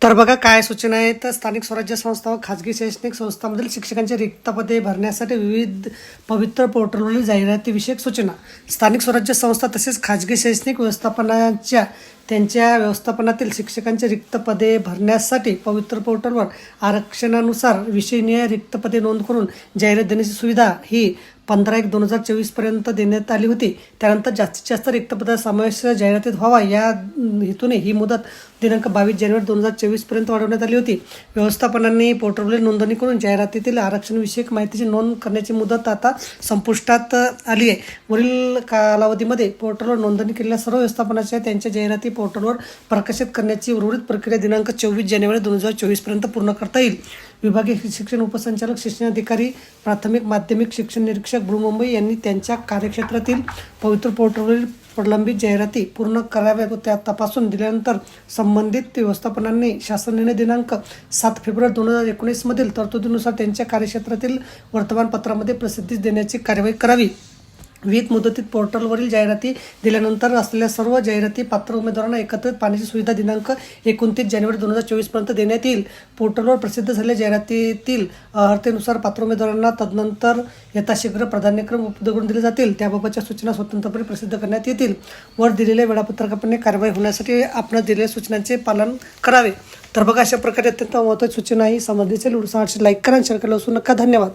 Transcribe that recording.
तर बघा काय सूचना आहेत? तर स्थानिक स्वराज्य संस्था व खाजगी शैक्षणिक संस्थांमधील शिक्षकांची रिक्त पदे भरण्यासाठी विविध पवित्र पोर्टलवरील जाहिरातीविषयक सूचना. स्थानिक स्वराज्य संस्था तसेच खाजगी शैक्षणिक व्यवस्थापनाच्या त्यांच्या व्यवस्थापनातील शिक्षकांची रिक्त पदे भरण्यासाठी पवित्र पोर्टलवर आरक्षणानुसार विषयनीय रिक्त पदे नोंद करून जाहिरात देण्याची सुविधा ही पंधरा एक दोन हजार चोवीसपर्यंत देण्यात आली होती. त्यानंतर जास्तीत जास्त रिक्त पदा समावेश जाहिरातीत व्हावा या हेतूने ही मुदत दिनांक बावीस जानेवारी दोन हजार चोवीसपर्यंत वाढवण्यात आली होती. व्यवस्थापनांनी पोर्टलवरील नोंदणी करून जाहिरातीतील आरक्षणविषयक माहितीची नोंद करण्याची मुदत आता संपुष्टात आली आहे. वरील कालावधीमध्ये पोर्टलवर नोंदणी केलेल्या सर्व व्यवस्थापनाच्या त्यांच्या जाहिराती पोर्टलवर प्रकाशित करण्याची उर्वरित प्रक्रिया दिनांक चोवीस जानेवारी दोन हजार चोवीसपर्यंत पूर्ण करता येईल. विभागीय शिक्षण उपसंचालक शिक्षणाधिकारी प्राथमिक माध्यमिक शिक्षण निरीक्षक बृहमुंबई यांनी त्यांच्या कार्यक्षेत्रातील पवित्र पोर्टलवरील प्रलंबित जाहिराती पूर्ण कराव्या व त्या तपासून दिल्यानंतर संबंधित व्यवस्थापनांनी शासन निर्णय दिनांक सात फेब्रुवारी दोन हजार एकोणीसमधील तरतुदीनुसार त्यांच्या कार्यक्षेत्रातील वर्तमानपत्रामध्ये प्रसिद्धी देण्याची कार्यवाही करावी. विहित मुदतीत पोर्टलवरील जाहिराती दिल्यानंतर असलेल्या सर्व जाहिराती पात्र उमेदवारांना एकत्रित पाण्याची सुविधा दिनांक एकोणतीस जानेवारी दोन हजार चोवीसपर्यंत देण्यात येईल. पोर्टलवर प्रसिद्ध झालेल्या जाहिरातीतील अर्हतेनुसार पात्र उमेदवारांना तदनंतर यथाशीघ्र प्राधान्यक्रम उपलब्ध करून दिले जातील. त्याबाबतच्या सूचना स्वतंत्रपणे प्रसिद्ध करण्यात येतील. वर दिलेल्या वेळापत्रकाप्रमाणे कारवाई होण्यासाठी आपण दिलेल्या सूचनांचे पालन करावे. तर बघा अशा प्रकारे अत्यंत महत्त्वाची सूचना ही समजली असेल लाईक करा शेअर करायला असू नका. धन्यवाद.